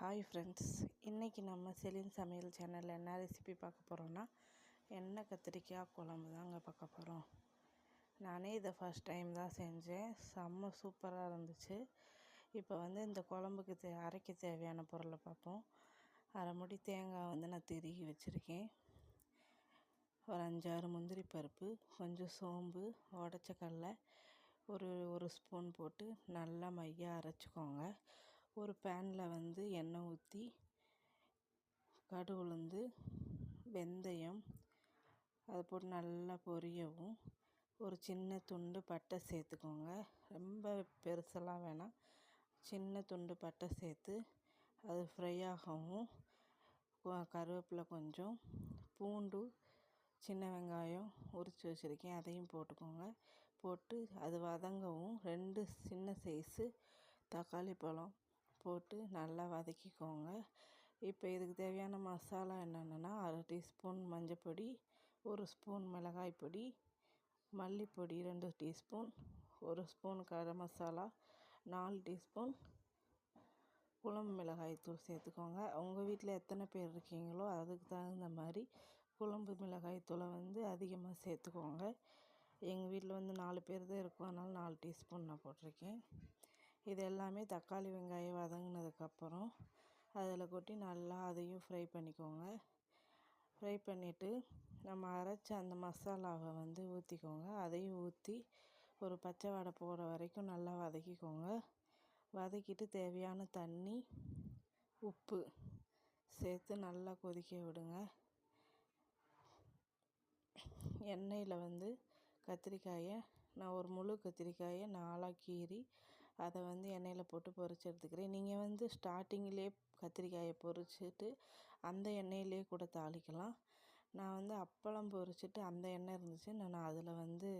Hi friends இன்றைக்கி நம்ம செலின் சமையல் சேனலில் என்ன ரெசிபி பார்க்க போகிறோன்னா எண்ணெய் கத்திரிக்காய் குழம்பு தாங்க பார்க்க போகிறோம் நானே இதை ஃபஸ்ட் டைம் தான் செஞ்சேன். செம்ம சூப்பராக இருந்துச்சு. இப்போ வந்து இந்த குழம்புக்கு தே அரைக்க தேவையான பொருளை பார்ப்போம். அரை முடி தேங்காய் வந்து நான் திருகி வச்சுருக்கேன். ஒரு அஞ்சாறு முந்திரி பருப்பு கொஞ்சம் சோம்பு உடச்ச கடலை ஒரு ஒரு ஸ்பூன் போட்டு நல்லா மையாக அரைச்சிக்கோங்க. ஒரு பேனில் வந்து எண்ணெய் ஊற்றி கடு உளுந்து வெந்தயம் அதை போட்டு நல்லா பொரியவும். ஒரு சின்ன துண்டு பட்டை சேர்த்துக்கோங்க. ரொம்ப பெருசெல்லாம் வேணாம் சின்ன துண்டு பட்டை சேர்த்து அது ஃப்ரை ஆகவும் கருவேப்பிலை கொஞ்சம் பூண்டு சின்ன வெங்காயம் உரித்து வச்சுருக்கேன். அதையும் போட்டுக்கோங்க. போட்டு அது வதங்கவும். ரெண்டு சின்ன சைஸு தக்காளி பழம். போட்டு நல்லா வதக்கிக்கோங்க. இப்போ இதுக்கு தேவையான மசாலா என்னென்னா அரை டீஸ்பூன் மஞ்சப்பொடி ஒரு ஸ்பூன் மிளகாய் பொடி மல்லிப்பொடி ரெண்டு டீஸ்பூன் ஒரு ஸ்பூன் கரம் மசாலா நாலு டீஸ்பூன் குழம்பு மிளகாய் தூள் சேர்த்துக்கோங்க. உங்கள் வீட்டில் எத்தனை பேர் இருக்கீங்களோ அதுக்கு தகுந்த மாதிரி குழம்பு மிளகாய் தூளை வந்து அதிகமாக சேர்த்துக்கோங்க. எங்கள் வீட்டில் வந்து நாலு பேர் தான் இருக்கும். அதனால் நாலு டீஸ்பூன் நான் போட்டிருக்கேன். இது எல்லாமே தக்காளி வெங்காயம் வதங்கினதுக்கப்புறம் அதில் கொட்டி நல்லா அதையும் ஃப்ரை பண்ணிக்கோங்க. ஃப்ரை பண்ணிவிட்டு நம்ம அரைச்ச அந்த மசாலாவை வந்து ஊற்றிக்கோங்க அதையும் ஊற்றி ஒரு பச்சை வடை போகிற வரைக்கும் நல்லா வதக்கிக்கோங்க. வதக்கிட்டு தேவையான தண்ணி உப்பு சேர்த்து நல்லா கொதிக்க விடுங்க. எண்ணெயில் வந்து கத்திரிக்காயை நான் ஒரு முழு கத்திரிக்காயை நாலாக கீறி அதை வந்து எண்ணெயில் போட்டு பொரிச்சு எடுத்துக்கிறேன். நீங்கள் வந்து ஸ்டார்டிங்கிலே கத்திரிக்காயை பொரிச்சிட்டு அந்த எண்ணெயிலே கூட தாளிக்கலாம். நான் வந்து அப்பளம் பொரிச்சிட்டு அந்த எண்ணெய் இருந்துச்சு. நான் அதில் வந்து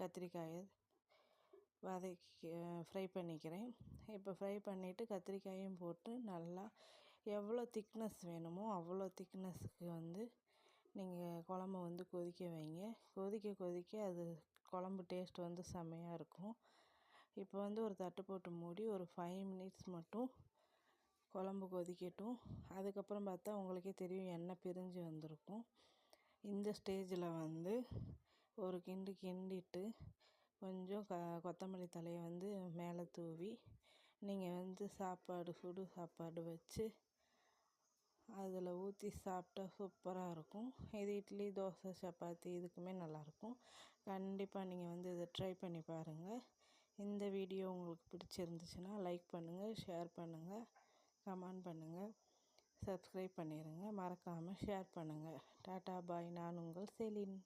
கத்திரிக்காயை வதக்கி ஃப்ரை பண்ணிக்கிறேன். இப்போ ஃப்ரை பண்ணிவிட்டு கத்திரிக்காயும் போட்டு நல்லா எவ்வளோ திக்னஸ் வேணுமோ அவ்வளோ திக்னஸுக்கு வந்து நீங்கள் குழம்ப வந்து கொதிக்க வைங்க. கொதிக்க கொதிக்க அது குழம்பு டேஸ்ட் வந்து செம்மையாக இருக்கும். இப்போ வந்து ஒரு தட்டு போட்டு மூடி ஒரு ஃபைவ் மினிட்ஸ் மட்டும் குழம்பு கொதிக்கட்டும். அதுக்கப்புறம் பார்த்தா உங்களுக்கே தெரியும் எண்ணெய் பிரிஞ்சு வந்திருக்கும். இந்த ஸ்டேஜில் வந்து ஒரு கிண்டு கிண்டிட்டு கொஞ்சம் க கொத்தமல்லி தலையை வந்து மேலே தூவி நீங்கள் வந்து சாப்பாடு சுடு சாப்பாடு வச்சு அதில் ஊற்றி சாப்பிட்டா சூப்பராக இருக்கும். இது இட்லி தோசை சப்பாத்தி இதுக்குமே நல்லாயிருக்கும் கண்டிப்பாக நீங்கள் வந்து இதை ட்ரை பண்ணி பாருங்கள் இந்த வீடியோ உங்களுக்கு பிடிச்சிருந்துச்சுன்னா லைக் பண்ணுங்கள் ஷேர் பண்ணுங்கள் கமெண்ட் பண்ணுங்கள் சப்ஸ்கிரைப் பண்ணிடுங்க மறக்காமல் ஷேர் பண்ணுங்கள் டாட்டா பாய் நான் உங்கள் செலின்.